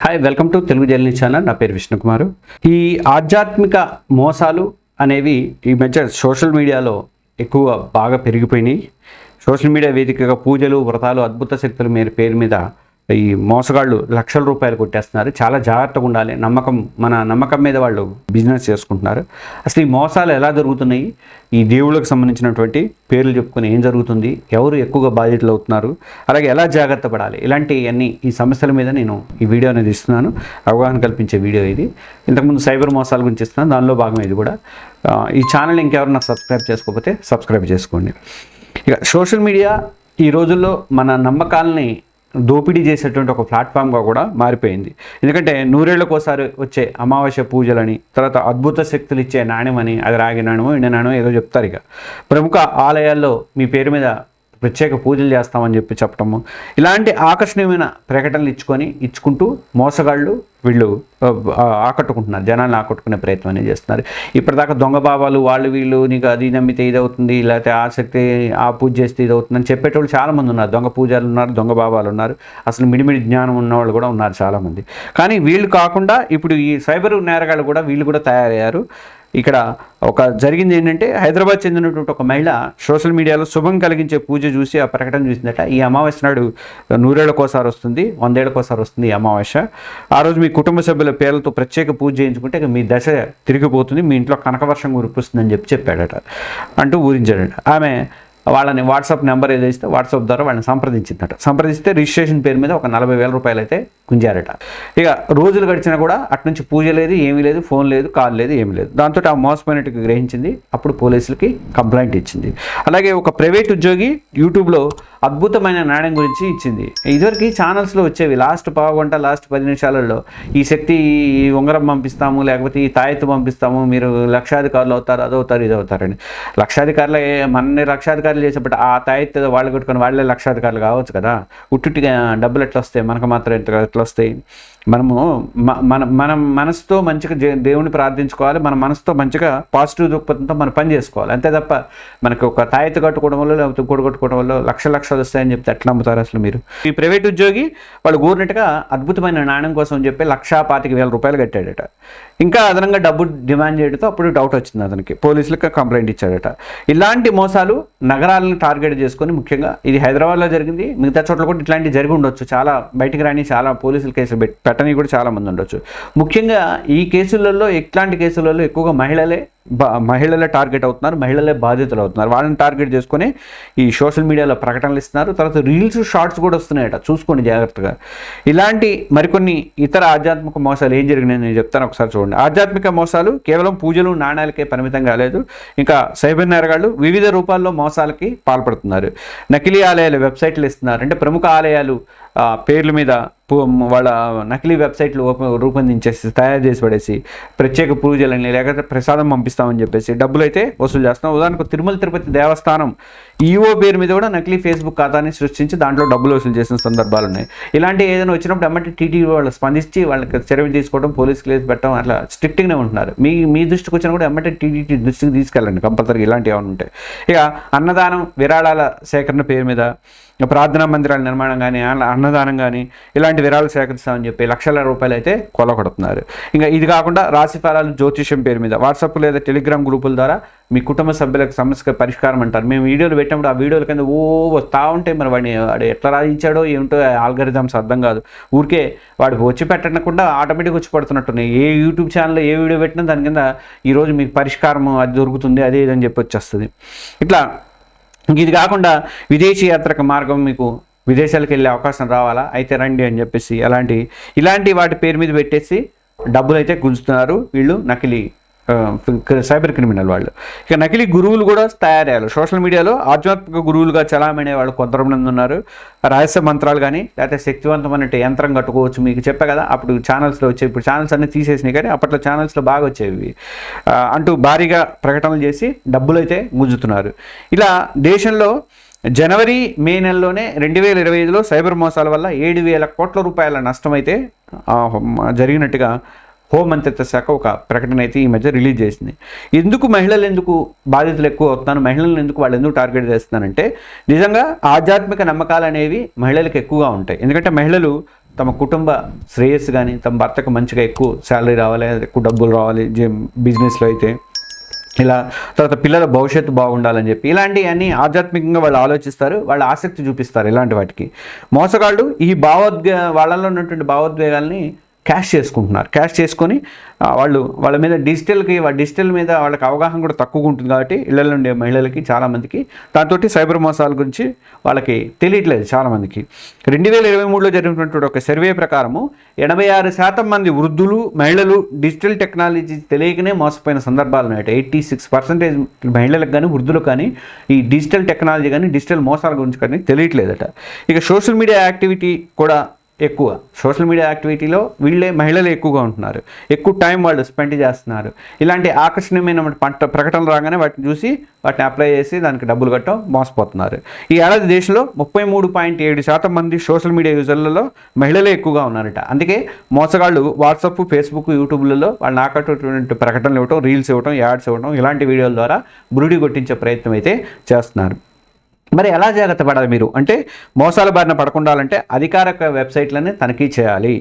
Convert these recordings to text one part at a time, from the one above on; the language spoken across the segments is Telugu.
Hi welcome to Telugu journey channel నా పేరు విష్ణుకుమారు. ఈ ఆధ్యాత్మిక మోసాలు అనేవి ఈ మధ్య సోషల్ మీడియాలో ఎక్కువ బాగా పెరిగిపోయినాయి. సోషల్ మీడియా వేదికగా పూజలు వ్రతాలు అద్భుత శక్తులు మీరు పేరు మీద ఈ మోసగాళ్ళు లక్షల రూపాయలు కొట్టేస్తున్నారు. చాలా జాగ్రత్తగా ఉండాలి. నమ్మకం మన నమ్మకం మీద వాళ్ళు బిజినెస్ చేసుకుంటున్నారు. అసలు ఈ మోసాలు ఎలా జరుగుతున్నాయి? ఈ దేవుళ్ళకు సంబంధించినటువంటి పేర్లు చెప్పుకొని ఏం జరుగుతుంది? ఎవరు ఎక్కువగా బాధితులు అవుతున్నారు? అలాగే ఎలా జాగ్రత్త పడాలి? ఇలాంటి అన్ని ఈ సమస్యల మీద నేను ఈ వీడియో అనేది ఇస్తున్నాను. అవగాహన కల్పించే వీడియో ఇది. ఇంతకుముందు సైబర్ మోసాల గురించి ఇస్తున్నాను. దానిలో భాగం ఇది కూడా. ఈ ఛానల్ ఇంకెవరన్నా సబ్స్క్రైబ్ చేసుకోకపోతే సబ్స్క్రైబ్ చేసుకోండి. ఇక సోషల్ మీడియా ఈ రోజుల్లో మన నమ్మకాలని దోపిడీ చేసేటువంటి ఒక ప్లాట్ఫామ్గా కూడా మారిపోయింది. ఎందుకంటే నూరేళ్ళకోసారి వచ్చే అమావాస్య పూజలని తర్వాత అద్భుత శక్తులు ఇచ్చే నాణ్యమని అది రాగి నాణ్యమో ఎండ నాణ్యమో ఏదో చెప్తారు ఇక. ప్రముఖ ఆలయాల్లో మీ పేరు మీద ప్రత్యేక పూజలు చేస్తామని చెప్పి చెప్పటము. ఇలాంటి ఆకర్షణీయమైన ప్రకటనలు ఇచ్చుకొని ఇచ్చుకుంటూ మోసగాళ్ళు వీళ్ళు ఆకట్టుకుంటున్నారు. జనాన్ని ఆకట్టుకునే ప్రయత్నం అనేది చేస్తున్నారు. ఇప్పటిదాకా దొంగ బాబాలు వాళ్ళు వీళ్ళు నీకు అది నమ్మితే ఇది అవుతుంది లేకపోతే ఆసక్తి ఆ పూజ చేస్తే ఇది అవుతుంది అని చెప్పేటోళ్ళు చాలామంది ఉన్నారు. దొంగ పూజలు ఉన్నారు దొంగ బాబాలు ఉన్నారు. అసలు మిడిమిడి జ్ఞానం ఉన్నవాళ్ళు కూడా ఉన్నారు చాలామంది. కానీ వీళ్ళు కాకుండా ఇప్పుడు ఈ సైబర్ నేరగాళ్ళు కూడా వీళ్ళు కూడా తయారయ్యారు. ఇక్కడ ఒక జరిగింది ఏంటంటే హైదరాబాద్ చెందినటువంటి ఒక మహిళ సోషల్ మీడియాలో శుభం కలిగించే పూజ చూసి ఆ ప్రకటన చూసిందట. ఈ అమావాస్య నాడు నూరేళ్ళకోసారి వస్తుంది వందేళ్ళకోసారి వస్తుంది ఈ అమావాస్య. ఆ రోజు మీ కుటుంబ సభ్యుల పేర్లతో ప్రత్యేక పూజ చేయించుకుంటే మీ దశ తిరిగిపోతుంది మీ ఇంట్లో కనకవర్షం కురిపిస్తుందని చెప్పి చెప్పాడట అంటూ ఊరించాడట ఆమె వాళ్ళని వాట్సాప్ నెంబర్ ఏదైతే వాట్సాప్ ద్వారా వాళ్ళని సంప్రదించిందట. సంప్రదిస్తే రిజిస్ట్రేషన్ పేరు మీద ఒక నలభై వేల రూపాయలు అయితే గుంజారట. ఇక రోజులు గడిచినా కూడా అట్నుంచి పూజ లేదు ఏమీ లేదు ఫోన్ లేదు కాల్ లేదు ఏమీ లేదు. దాంతో ఆ మోసపోయినట్టుగా గ్రహించింది. అప్పుడు పోలీసులకి కంప్లైంట్ ఇచ్చింది. అలాగే ఒక ప్రైవేట్ ఉద్యోగి యూట్యూబ్లో అద్భుతమైన నాణ్యం గురించి ఇచ్చింది. ఇదివరకు ఛానల్స్లో వచ్చేవి లాస్ట్ పావుగంట లాస్ట్ పది నిమిషాలలో. ఈ శక్తి ఈ ఉంగరం పంపిస్తాము లేకపోతే ఈ తాయెత్తు పంపిస్తాము మీరు లక్షాధికారులు అవుతారు అదవుతారు ఇది అవుతారని లక్షాధికారులు మన లక్షాధికారులు చేసేప్పుడు ఆ తాయెత్తు వాళ్ళు కొట్టుకొని వాళ్ళే లక్షాధికారులు కావచ్చు కదా. ఉట్టుటిగా డబ్బులు ఎట్లా వస్తాయి మనకు మాత్రం ఎంత ఎట్లా వస్తాయి మనము మన మన మనం మనసుతో మంచిగా జే- దేవుని ప్రార్థించుకోవాలి మన మనసుతో మంచిగా పాజిటివ్ దృక్పథంతో మనం పని చేసుకోవాలి. అంతే తప్ప మనకు ఒక తాయెత్తు కట్టుకోవడం వల్ల లేకపోతే ఇంకోటి కట్టుకోవడం వల్ల లక్ష లక్షలు వస్తాయని చెప్తే ఎట్లా నమ్ముతారు అసలు మీరు? ఈ ప్రైవేట్ ఉద్యోగి వాళ్ళు కూరినట్టుగా అద్భుతమైన నాణ్యం కోసం అని చెప్పి లక్షా పాతిక వేల రూపాయలు కట్టాడట. ఇంకా అదనంగా డబ్బు డిమాండ్ చేయడంతో అప్పుడు డౌట్ వచ్చింది అతనికి. పోలీసులకు కంప్లైంట్ ఇచ్చాడట. ఇలాంటి మోసాలు నగరాలను టార్గెట్ చేసుకొని ముఖ్యంగా ఇది హైదరాబాద్లో జరిగింది. మిగతా చోట్ల కూడా ఇట్లాంటివి జరిగి ఉండొచ్చు. చాలా బయటికి రాని చాలా పోలీసులు కేసులు పెట్టని కూడా చాలా మంది ఉండొచ్చు. ముఖ్యంగా ఈ కేసులలో ఇట్లాంటి కేసులలో ఎక్కువగా మహిళలే మహిళలే టార్గెట్ అవుతున్నారు మహిళలే బాధితులు అవుతున్నారు. వాళ్ళని టార్గెట్ చేసుకొని ఈ సోషల్ మీడియాలో ప్రకటనలు ఇస్తున్నారు. తర్వాత రీల్స్ షార్ట్స్ కూడా వస్తున్నాయట. చూసుకోండి జాగ్రత్తగా. ఇలాంటి మరికొన్ని ఇతర ఆధ్యాత్మిక మోసాలు ఏం జరిగినాయి నేను చెప్తాను. ఒకసారి చూడండి. ఆధ్యాత్మిక మోసాలు కేవలం పూజలు నాణ్యాలకే పరిమితం కాలేదు. ఇంకా సైబర్ నేరగాళ్ళు వివిధ రూపాల్లో మోసాలకి పాల్పడుతున్నారు. నకిలీ ఆలయాలు వెబ్సైట్లు ఇస్తున్నారు. అంటే ప్రముఖ ఆలయాలు పేర్ల మీద వాళ్ళ నకిలీ వెబ్సైట్లు రూపొందించేసి తయారు చేసి పడేసి ప్రత్యేక పూజలని లేకపోతే ప్రసాదం పంపిస్తామని చెప్పేసి డబ్బులు అయితే వసూలు చేస్తాం ఉదాహరణకు తిరుమల తిరుపతి దేవస్థానం ఈఓ పేరు మీద కూడా నకిలీ ఫేస్బుక్ ఖాతాని సృష్టించి దాంట్లో డబ్బులు వసూలు చేసిన సందర్భాలు ఉన్నాయి ఇలాంటి ఏదైనా వచ్చినప్పుడు అమ్మటి టీటీ వాళ్ళు స్పందించి వాళ్ళకి చర్యలు తీసుకోవడం పోలీస్ కేసు పెట్టడం అట్లా స్ట్రిక్ట్గానే ఉంటున్నారు. మీ మీ దృష్టికి వచ్చినా కూడా ఎమ్మటి టీటీటీ దృష్టికి తీసుకెళ్ళండి కంపల్సరీ ఇలాంటివి ఏమైనా ఉంటాయి ఇక అన్నదానం విరాళాల సేకరణ పేరు మీద ప్రార్థనా మందిరాల నిర్మాణం కానీ అన్నదానం కానీ ఇలాంటి విరాళాలు సేకరిస్తామని చెప్పి లక్షల రూపాయలు అయితే కొలగొడుతున్నారు ఇంకా ఇది కాకుండా రాశి ఫలాలు జ్యోతిష్యం పేరు మీద వాట్సాప్ లేదా టెలిగ్రామ్ గ్రూపుల ద్వారా మీ కుటుంబ సభ్యులకు సమస్య పరిష్కారం అంటారు. మేము వీడియోలు పెట్టినప్పుడు ఆ వీడియోల కింద ఓ వస్తూ ఉంటే మరి వాడిని వాడు ఎట్లా రాయించాడో ఏమిటో ఆల్గరిథమ్స్ అర్థం కాదు. ఊరికే వాడికి వచ్చి పెట్టకుండా ఆటోమేటిక్ వచ్చి పడుతున్నట్టున్నాయి. ఏ యూట్యూబ్ ఛానల్లో ఏ వీడియో పెట్టినా దాని కింద ఈరోజు మీకు పరిష్కారం అది దొరుకుతుంది అదే ఇదని చెప్పి వచ్చేస్తుంది. ఇట్లా ఇది కాకుండా విదేశీ యాత్రకు మార్గం మీకు విదేశాలకు వెళ్ళే అవకాశం రావాలా? అయితే రండి అని చెప్పేసి అలాంటి ఇలాంటి వాటి పేరు మీద పెట్టేసి డబ్బులు అయితే గుంజుతున్నారు. వీళ్ళు నకిలీ సైబర్ క్రిమినల్ వాళ్ళు. ఇక నకిలీ గురువులు కూడా తయారయ్యారు. సోషల్ మీడియాలో ఆధ్యాత్మిక గురువులుగా చలామణే వాళ్ళు కొంతమంది ఉన్నారు. రహస్య మంత్రాలు కానీ లేకపోతే శక్తివంతమైన యంత్రం కట్టుకోవచ్చు. మీకు చెప్పా కదా అప్పుడు ఛానల్స్లో వచ్చే ఇప్పుడు ఛానల్స్ అన్నీ తీసేసినాయి కానీ అప్పట్లో ఛానల్స్లో బాగా వచ్చేవి. అంటూ భారీగా ప్రకటనలు చేసి డబ్బులు అయితే గుంజుతున్నారు. ఇలా దేశంలో జనవరి మే నెలలోనే రెండు వేల ఇరవై ఐదులో సైబర్ మోసాల వల్ల ఏడు వేల కోట్ల రూపాయల నష్టం అయితే జరిగినట్టుగా హోంమంత్రిత్వ శాఖ ఒక ప్రకటన అయితే ఈ మధ్య రిలీజ్ చేసింది. ఎందుకు మహిళలు ఎందుకు బాధితులు ఎక్కువ అవుతున్నారు? మహిళలను ఎందుకు వాళ్ళు ఎందుకు టార్గెట్ చేస్తున్నారంటే నిజంగా ఆధ్యాత్మిక నమ్మకాలు అనేవి మహిళలకు ఎక్కువగా ఉంటాయి. ఎందుకంటే మహిళలు తమ కుటుంబ శ్రేయస్సు కానీ తమ భర్తకు మంచిగా ఎక్కువ శాలరీ రావాలి ఎక్కువ డబ్బులు రావాలి బిజినెస్లో అయితే ఇలా తర్వాత పిల్లల భవిష్యత్తు బాగుండాలని చెప్పి ఇలాంటివన్నీ ఆధ్యాత్మికంగా వాళ్ళు ఆలోచిస్తారు వాళ్ళు ఆసక్తి చూపిస్తారు ఇలాంటి వాటికి. మోసగాళ్ళు ఈ భావోద్వే వాళ్ళలో ఉన్నటువంటి భావోద్వేగాల్ని క్యాష్ చేసుకుంటున్నారు. క్యాష్ చేసుకొని వాళ్ళు వాళ్ళ మీద డిజిటల్కి వాళ్ళ డిజిటల్ మీద వాళ్ళకి అవగాహన కూడా తక్కువగా ఉంటుంది కాబట్టి ఇళ్ళల్లో ఉండే మహిళలకి చాలామందికి దాంతో సైబర్ మోసాల గురించి వాళ్ళకి తెలియట్లేదు చాలామందికి రెండు వేల ఇరవై మూడులో జరిగినటువంటి ఒక సర్వే ప్రకారము ఎనభై ఆరు శాతం మంది వృద్ధులు మహిళలు డిజిటల్ టెక్నాలజీ తెలియకనే మోసపోయిన సందర్భాలు ఉన్నాయి. ఎయిటీ సిక్స్ పర్సెంటేజ్ మహిళలకు కానీ వృద్ధులకు కానీ ఈ డిజిటల్ టెక్నాలజీ కానీ డిజిటల్ మోసాల గురించి కానీ తెలియట్లేదట. ఇక సోషల్ మీడియా యాక్టివిటీ కూడా ఎక్కువ. సోషల్ మీడియా యాక్టివిటీలో వీళ్ళే మహిళలు ఎక్కువగా ఉంటున్నారు. ఎక్కువ టైం వాళ్ళు స్పెండ్ చేస్తున్నారు. ఇలాంటి ఆకర్షణీయమైన పంట ప్రకటనలు రాగానే వాటిని చూసి వాటిని అప్లై చేసి దానికి డబ్బులు కట్టడం మోసపోతున్నారు. ఈ ఏడాది దేశంలో ముప్పై మూడు పాయింట్ ఏడు శాతం మంది సోషల్ మీడియా యూజర్లలో మహిళలే ఎక్కువగా ఉన్నారట. అందుకే మోసగాళ్ళు వాట్సాప్ ఫేస్బుక్ యూట్యూబ్లలో వాళ్ళని ఆకట్టుటువంటి ప్రకటనలు ఇవ్వటం రీల్స్ ఇవ్వటం యాడ్స్ ఇవ్వటం ఇలాంటి వీడియోల ద్వారా బురుడి కొట్టించే ప్రయత్నం అయితే చేస్తున్నారు. మరి ఎలా జాగ్రత్త పడాలి మీరు? అంటే మోసాల బారిన పడకుండాలంటే అధికారిక వెబ్సైట్లని తనిఖీ చేయాలి.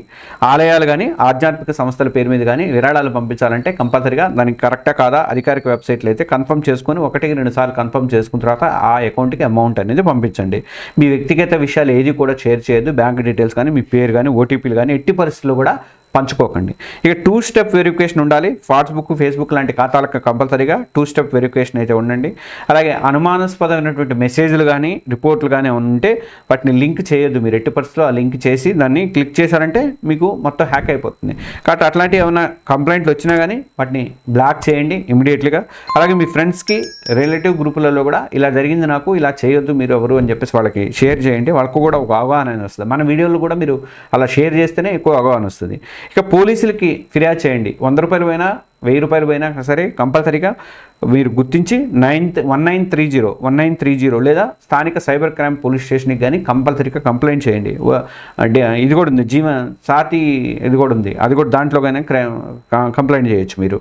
ఆలయాలు కానీ ఆధ్యాత్మిక సంస్థల పేరు మీద కానీ విరాళాలు పంపించాలంటే కంపల్సరిగా దానికి కరెక్టా కాదా అధికారిక వెబ్సైట్లు అయితే కన్ఫర్మ్ చేసుకొని ఒకటికి రెండు సార్లు కన్ఫర్మ్ చేసుకున్న తర్వాత ఆ అకౌంట్కి అమౌంట్ అనేది పంపించండి. మీ వ్యక్తిగత విషయాలు ఏది కూడా షేర్ చేయొద్దు. బ్యాంక్ డీటెయిల్స్ కానీ మీ పేరు కానీ ఓటీపీలు కానీ ఎట్టి పరిస్థితుల్లో కూడా పంచుకోకండి. ఇక టూ స్టెప్ వెరిఫికేషన్ ఉండాలి. వాట్స్బుక్ ఫేస్బుక్ లాంటి ఖాతాలకు కంపల్సరీగా టూ స్టెప్ వెరిఫికేషన్ అయితే ఉండండి. అలాగే అనుమానాస్పదమైనటువంటి మెసేజ్లు కానీ రిపోర్ట్లు కానీ ఉంటే వాటిని లింక్ చేయొద్దు. మీరు ఎట్టి పరిస్థితుల్లో ఆ లింక్ చేసి దాన్ని క్లిక్ చేశారంటే మీకు మొత్తం హ్యాక్ అయిపోతుంది. కాబట్టి అట్లాంటి ఏమైనా కంప్లైంట్లు వచ్చినా కానీ వాటిని బ్లాక్ చేయండి ఇమీడియట్లీగా అలాగే మీ ఫ్రెండ్స్కి రిలేటివ్ గ్రూపులలో కూడా ఇలా జరిగింది నాకు ఇలా చేయొద్దు మీరు ఎవరు అని చెప్పేసి వాళ్ళకి షేర్ చేయండి. వాళ్ళకు కూడా ఒక అవగాహన అనేది వస్తుంది. మన వీడియోలు కూడా మీరు అలా షేర్ చేస్తేనే ఎక్కువ అవగాహన వస్తుంది. ఇక పోలీసులకి ఫిర్యాదు చేయండి. వంద రూపాయలు పోయినా వెయ్యి రూపాయలు పోయినా సరే కంపల్సరీగా మీరు గుర్తించి nine one nine three zero one nine three zero లేదా స్థానిక సైబర్ క్రైమ్ పోలీస్ స్టేషన్కి కానీ కంపల్సరీగా కంప్లైంట్ చేయండి. ఇది కూడా ఉంది. జీవ సాతి ఇది కూడా ఉంది. అది కూడా దాంట్లో కానీ క్రైమ్ కంప్లైంట్ చేయొచ్చు మీరు.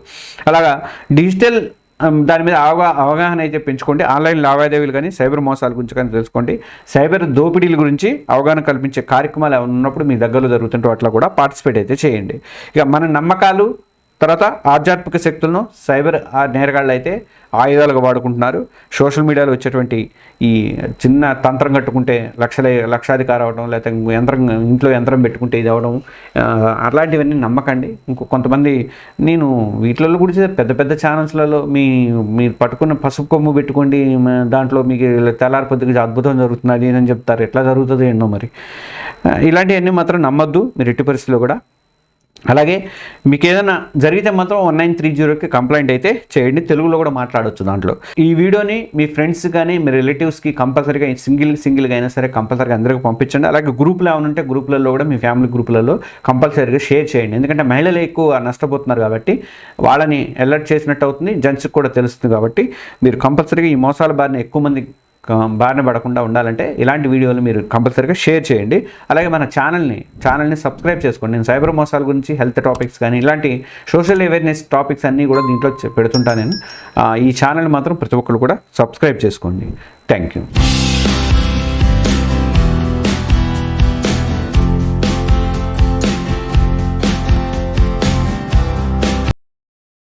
అలాగా డిజిటల్ దాని మీద అవగా అవగాహన అయితే పెంచుకోండి. ఆన్లైన్ లావాదేవీలు కానీ సైబర్ మోసాల గురించి కానీ తెలుసుకోండి. సైబర్ దోపిడీల గురించి అవగాహన కల్పించే కార్యక్రమాలు ఏమైనా ఉన్నప్పుడు మీ దగ్గరలో జరుగుతుంటే అట్లా కూడా పార్టిసిపేట్ అయితే చేయండి. ఇక మన నమ్మకాలు తర్వాత ఆధ్యాత్మిక శక్తులను సైబర్ ఆ నేరగాళ్ళు అయితే ఆయుధాలుగా వాడుకుంటున్నారు. సోషల్ మీడియాలో వచ్చేటువంటి ఈ చిన్న తంత్రం కట్టుకుంటే లక్షల లక్షాధికారం అవడం లేకపోతే యంత్రం ఇంట్లో యంత్రం పెట్టుకుంటే ఇది అవడం అలాంటివన్నీ నమ్మకండి. ఇంకో కొంతమంది నేను వీటిలలో కూడా పెద్ద పెద్ద ఛానల్స్లలో మీ మీరు పట్టుకున్న పసుపు కొమ్ము పెట్టుకోండి దాంట్లో మీకు తెల్లారి పొద్దుగా అద్భుతం జరుగుతున్నది అని చెప్తారు. ఎట్లా జరుగుతుంది ఎన్నో మరి. ఇలాంటివన్నీ మాత్రం నమ్మద్దు. మీరు ఎట్టి పరిస్థితుల్లో కూడా అలాగే మీకు ఏదైనా జరిగితే మాత్రం వన్ నైన్ త్రీ జీరోకి కంప్లైంట్ అయితే చేయండి. తెలుగులో కూడా మాట్లాడవచ్చు దాంట్లో. ఈ వీడియోని మీ ఫ్రెండ్స్ కానీ మీ రిలేటివ్స్కి కంపల్సరీగా సింగిల్ సింగిల్గా అయినా సరే కంపల్సరీగా అందరికీ పంపించండి. అలాగే గ్రూపులు ఏమైనా ఉంటే గ్రూపులలో కూడా మీ ఫ్యామిలీ గ్రూపులలో కంపల్సరీగా షేర్ చేయండి. ఎందుకంటే మహిళలు ఎక్కువ నష్టపోతున్నారు కాబట్టి వాళ్ళని అలర్ట్ చేసినట్టు అవుతుంది. జెంట్స్కి కూడా తెలుస్తుంది కాబట్టి మీరు కంపల్సరీగా ఈ మోసాల బారిన ఎక్కువ మంది బారిన పడకుండా ఉండాలంటే ఇలాంటి వీడియోలు మీరు కంపల్సరీగా షేర్ చేయండి. అలాగే మన ఛానల్ని ఛానల్ని సబ్స్క్రైబ్ చేసుకోండి. నేను సైబర్ మోసాల గురించి హెల్త్ టాపిక్స్ కానీ ఇలాంటి సోషల్ అవేర్నెస్ టాపిక్స్ అన్నీ కూడా దీంట్లో పెడుతుంటా పెడుతుంటాను నేను ఈ ఛానల్ మాత్రం ప్రతి ఒక్కరు కూడా సబ్స్క్రైబ్ చేసుకోండి. Thank you.